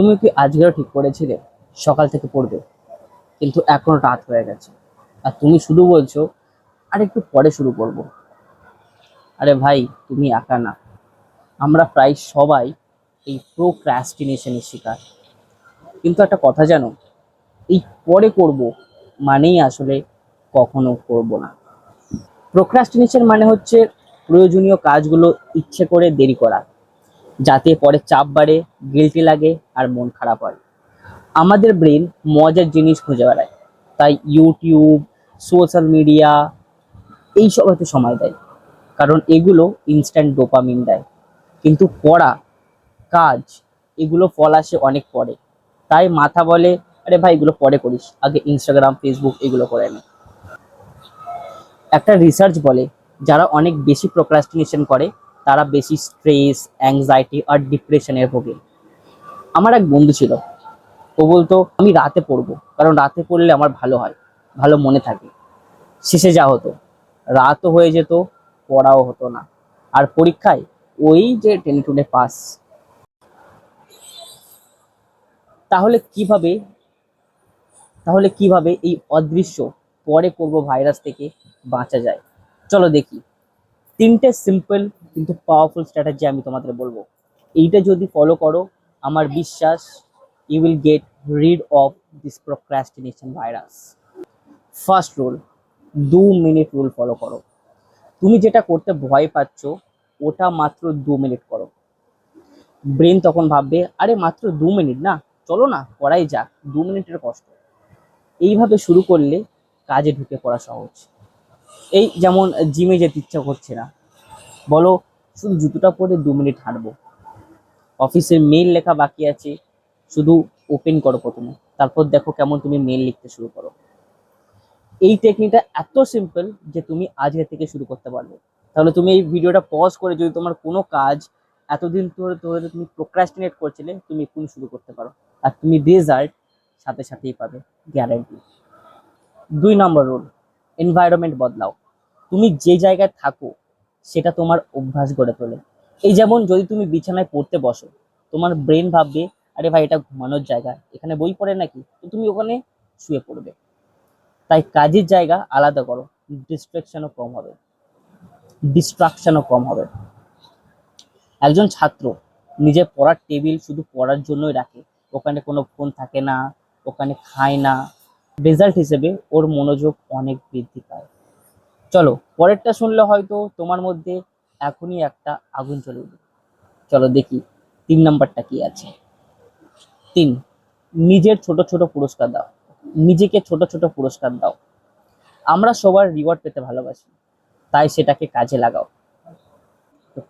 তুমি কি আজকেও ঠিক করেছিলে? সকাল থেকে পড়বে। কিন্তু এখন রাত হয়ে গেছে। আর তুমি শুধু বলছো, আর একটু পরে শুরু করব। আরে ভাই, তুমি একা না। আমরা প্রায় সবাই এই প্রোক্রাস্টিনেশনের শিকার। কিন্তু একটা কথা জানো, এই পরে করব মানেই আসলে কখনো করব না। প্রোক্রাস্টিনেশন মানে হচ্ছে প্রয়োজনীয় কাজগুলো ইচ্ছে করে দেরি করা। যাতে পরে চাপ বাড়ে গিলটি লাগে আর মন খারাপ হয়। আমাদের ব্রেন মজার জিনিস খুঁজে বেড়ায়। তাই ইউটিউব সোশ্যাল মিডিয়া এইসব হয়তো সময় দেয়। কারণ এগুলো ইনস্ট্যান্ট ডোপামিন দেয়। কিন্তু পড়া, কাজ, এগুলো ফল আসে অনেক পরে। তাই মাথা বলে, আরে ভাই, এগুলো পরে করিস। আগে ইনস্টাগ্রাম ফেসবুক এগুলো করে নে। একটা রিসার্চ বলে, যারা অনেক বেশি প্রোক্রাস্টিনেশন করে তারা বেশি স্ট্রেস অ্যাংজাইটি আর ডিপ্রেশনের ভোগে। আমার এক বন্ধু ছিল, ও বলতো, আমি রাতে পড়ব, কারণ রাতে পড়লে আমার ভালো হয়, ভালো মনে থাকে। শেষে যা হতো, রাতও হয়ে যেত, পড়াও হতো না। আর পরীক্ষায় ওই যে টেনে টুনে পাস তাহলে কীভাবে তাহলে কীভাবে এই অদৃশ্য পরে করব ভাইরাস থেকে বাঁচা যায়? চলো দেখি। তিনটে সিম্পল কিন্তু পাওয়ারফুল স্ট্র্যাটেজি আমি তোমাদের বলব। এইটা যদি ফলো করো, আমার বিশ্বাস you will get rid of this procrastination virus first rule দু মিনিট রুল ফলো করো। তুমি যেটা করতে ভয় পাচ্ছ, ওটা মাত্র দু মিনিট করো। ব্রেন তখন ভাববে, আরে, মাত্র দু মিনিট না, চলো না, করাই যাক। দু মিনিটের কষ্ট। এইভাবে শুরু করলে কাজে ঢুকে পড়া সহজ। এই যেমন জিমে যেতে ইচ্ছা করছে না। বলো, শুধু জুতোটা পরে দু মিনিট হাঁটবো। অফিসের মেল লেখা বাকি আছে, শুধু ওপেন করো প্রথমে। তারপর দেখো কেমন তুমি মেল লিখতে শুরু করো। এই টেকনিকটা এত সিম্পল যে তুমি আজকে থেকে শুরু করতে পারবে। তাহলে তুমি এই ভিডিওটা পজ করে যদি তোমার কোনো কাজ এতদিন ধরে ধরে তুমি প্রোক্রাস্টিনেট করছিলে, তুমি এক্ষুনি শুরু করতে পারো। আর তুমি রেজাল্ট সাথে সাথেই পাবে গ্যারান্টি দুই নম্বর রুল এনভায়রনমেন্ট বদলাও। তুমি যে জায়গায় থাকো, সেটা তোমার অভ্যাস গড়ে তোলে। এই যেমন যদি তুমি বিছানায় পড়তে বসো, তোমার ব্রেন ভাববে, আরে ভাই, এটা ঘুমানোর জায়গা। এখানে বই পড়ে নাকি? তো তুমি ওখানে শুয়ে পড়বে। তাই কাজের জায়গা আলাদা করো। ডিস্ট্রাকশনও কম হবে। ডিস্ট্রাকশনও কম হবে। একজন ছাত্র নিজের পড়ার টেবিল শুধু পড়ার জন্যই রাখে। ওখানে কোনো ফোন থাকে না, ওখানে খায় না। রেজাল্ট হিসেবে ওর মনোযোগ অনেক বৃদ্ধি পায়। চলো, পরেরটা শুনলে হয়তো তোমার মধ্যে এখনই একটা আগুন চলে উঠবে। চলো দেখি, তিন নাম্বারটা কি আছে? তিন, নিজের ছোট ছোট পুরস্কার দাও। নিজেকে ছোট ছোট পুরস্কার দাও। আমরা সবার রিওয়ার্ড পেতে ভালোবাসি, তাই সেটাকে কাজে লাগাও।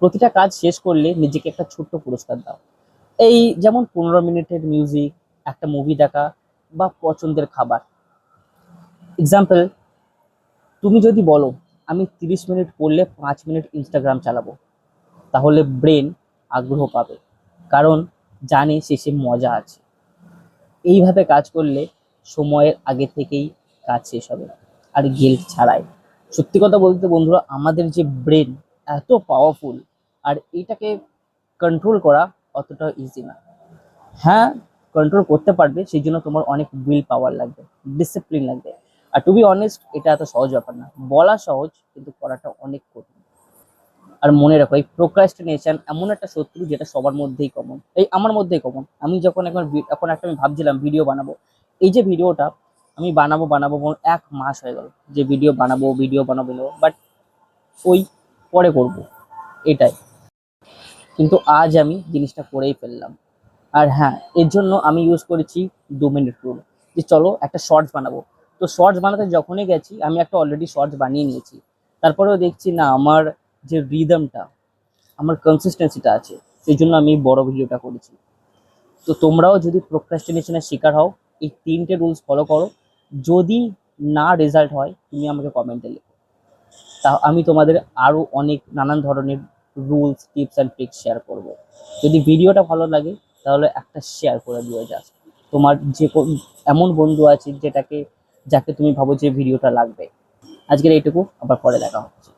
প্রতিটা কাজ শেষ করলে নিজেকে একটা ছোট্ট পুরস্কার দাও। এই যেমন পনেরো মিনিটের মিউজিক একটা মুভি দেখা বা পছন্দের খাবার এক্সাম্পল তুমি যদি বলো, আমি তিরিশ মিনিট পড়লে পাঁচ মিনিট ইনস্টাগ্রাম চালাবো, তাহলে ব্রেন আগ্রহ পাবে। কারণ জানে শেষে মজা আছে। এইভাবে কাজ করলে সময়ের আগে থেকেই কাজ শেষ হবে, আর গিল্ট ছাড়াই। সত্যি কথা বলতে বন্ধুরা, আমাদের যে ব্রেন এত পাওয়ারফুল আর এটাকে কন্ট্রোল করা অতটা ইজি না। হ্যাঁ কন্ট্রোল করতে পারবে, সেই জন্য তোমার অনেক উইল পাওয়ার লাগবে ডিসিপ্লিন লাগবে। আর টু বি অনেস্ট এটা এত সহজ ব্যাপার না। বলা সহজ, কিন্তু করাটা অনেক কঠিন। আর মনে রাখো, এই প্রোক্রাস্টিনেশন এমন একটা শত্রু যেটা সবার মধ্যেই কমন এই আমার মধ্যেই কমন আমি যখন এখন এখন একটা আমি ভাবছিলাম ভিডিও বানাবো। এই যে ভিডিওটা আমি বানাবো বানাবো এক মাস হয়ে গেল। যে ভিডিও বানাবো ভিডিও বানাবো বাট ওই পরে করব। এটাই। কিন্তু আজ আমি জিনিসটা করেই ফেললাম। আর হ্যাঁ এর জন্য আমি ইউজ করেছি দু মিনিট রুল যে চলো একটা শর্টস বানাবো। তো শর্টস বানাতে যখনই গেছি, আমি একটা অলরেডি শর্টস বানিয়ে নিয়েছি। তারপরেও দেখছি না, আমার যে রিদমটা আমার কনসিস্টেন্সিটা আছে, সেই জন্য আমি বড় ভিডিওটা করেছি। তো তোমরাও যদি প্রোক্রাস্টিনেশনের শিকার হও, এই তিনটে রুলস ফলো করো। যদি না রেজাল্ট হয়, তুমি আমাকে কমেন্টে লেখো। তা আমি তোমাদের আরও অনেক নানান ধরনের rules tips and tricks share করব। যদি ভিডিওটা ভালো লাগে, তাহলে একটা শেয়ার করে দিও জাস্ট তোমার যে এমন বন্ধু আছে, যেটাকে যাকে তুমি ভাবো যে ভিডিওটা লাগবে। আজকের এইটুকু আবার পরে দেখা হচ্ছে।